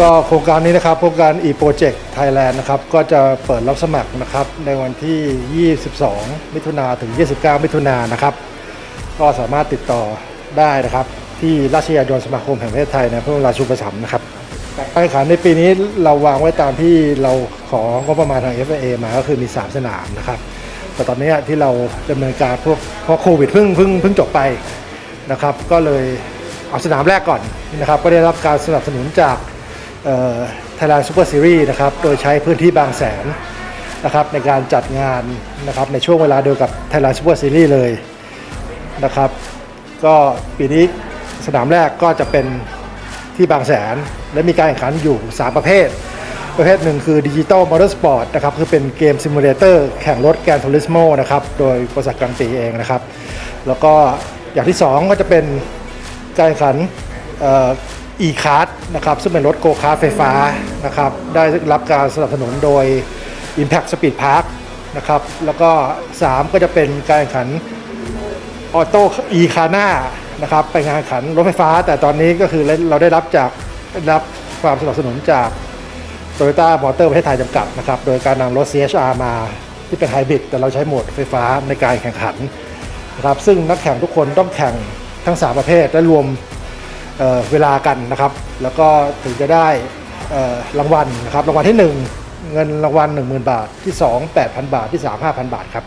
ก็โครงการนี้นะครับโครงการ e-project Thailand นะครับก็จะเปิดรับสมัครนะครับในวันที่ 22 มิถุนาถึง 29 มิถุนายนนะครับก็สามารถติดต่อได้นะครับ ที่ราชยานยนต์สมาคมแห่งประเทศไทยในพระบรมราชูปถัมภ์นะครับการแข่งขันในปีนี้เราวางไว้ตามที่เราของงบประมาณทาง FAA มาก็คือมี 3 สนามนะครับ แต่ตอนนี้ที่เราดำเนินการพวกเพราะโควิดเพิ่งเพิ่งเพิ่งจบไปนะครับ ก็เลยเอาสนามแรกก่อนนะครับ ก็ได้รับการสนับสนุนจาก ไทยแลนด์ซูเปอร์ซีรีส์นะครับ โดยใช้พื้นที่บางแสนนะครับในการจัดงานนะครับในช่วงเวลาเดียวกับไทยแลนด์ซูเปอร์ซีรีส์เลยนะครับ ก็ปีนี้สนามแรกก็จะเป็นที่บางแสน และมีการแข่งขันอยู่ 3 ประเภท ประเภทหนึ่งคือดิจิ t a ลมอเตอร์สปอร์ตนะครับคือเป็นเกมซิมูเลเตอร์แข่งรถแกนทูริสโมนะครับโดยบริษัทกลางปีเองนะครับ แล้วก็อย่างที่ 2 ก็จะเป็นการแข่งขัน อีคาร์ดนะครับซึ่งเป็นรถโกคาร์ไฟฟ้านะครับได้รับการสนับสนุนโดย Impact Speed Park นะครับแล้วก็ 3 ก็จะเป็นการแข่งขันออโต้อีคาน่านะครับไปงานแข่งขันรถไฟฟ้า แต่ตอนนี้ก็คือเราได้รับจากได้รับความสนับสนุนจากโตโยต้ามอเตอร์ประเทศไทยจำกัดนะครับโดยการนำรถ CHR มาที่เป็นไฮบริดแต่เราใช้โหมดไฟฟ้าในการแข่งขันนะครับซึ่งนักแข่งทุกคนต้องแข่งทั้ง 3 ประเภทและรวม เเวลากันนะครับ แล้วก็ถึงจะได้รางวัลนะครับรางวัลที่ 1 เงินรางวัล10,000 บาทที่ 2 8,000 บาทที่ 3 5,000 บาทครับ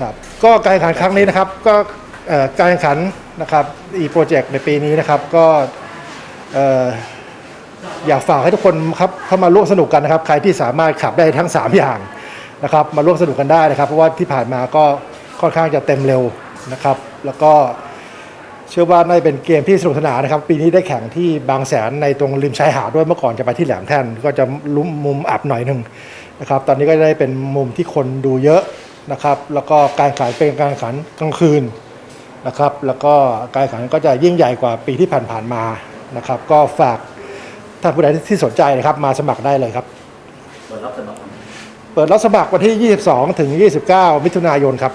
ครับก็การแข่งขันครั้งนี้นะครับก็การแข่งขันนะครับอีโปรเจกต์ในปีนี้นะครับก็เอ่ออยากฝากให้ทุกคนครับเข้ามาร่วมสนุกกันนะครับ ใครที่สามารถขับได้ทั้ง 3 อย่างนะครับ มาร่วมสนุกกันได้นะครับ เพราะว่าที่ผ่านมาก็ค่อนข้างจะเต็มเร็วนะครับ แล้วก็ เชื่อว่าน่าจะเป็นเกมที่สนุกสนานนะครับ ปีนี้ได้แข่งที่บางแสนในตรงริมชายหาดด้วยเมื่อก่อนจะไปที่แหลมแท่นก็จะลุ้มมุมอับหน่อยหนึ่งนะครับ ตอนนี้ก็ได้เป็นมุมที่คนดูเยอะนะครับ แล้วก็การแข่งขันเป็นการแข่งขันกลางคืนนะครับ แล้วก็การแข่งขันก็จะยิ่งใหญ่กว่าปีที่ผ่านๆมานะครับ ก็ฝากท่านผู้ใดที่สนใจนะครับมาสมัครได้เลยครับเปิดรับสมัครเปิดรับสมัครวันที่ 22 ถึง 29 มิถุนายนครับ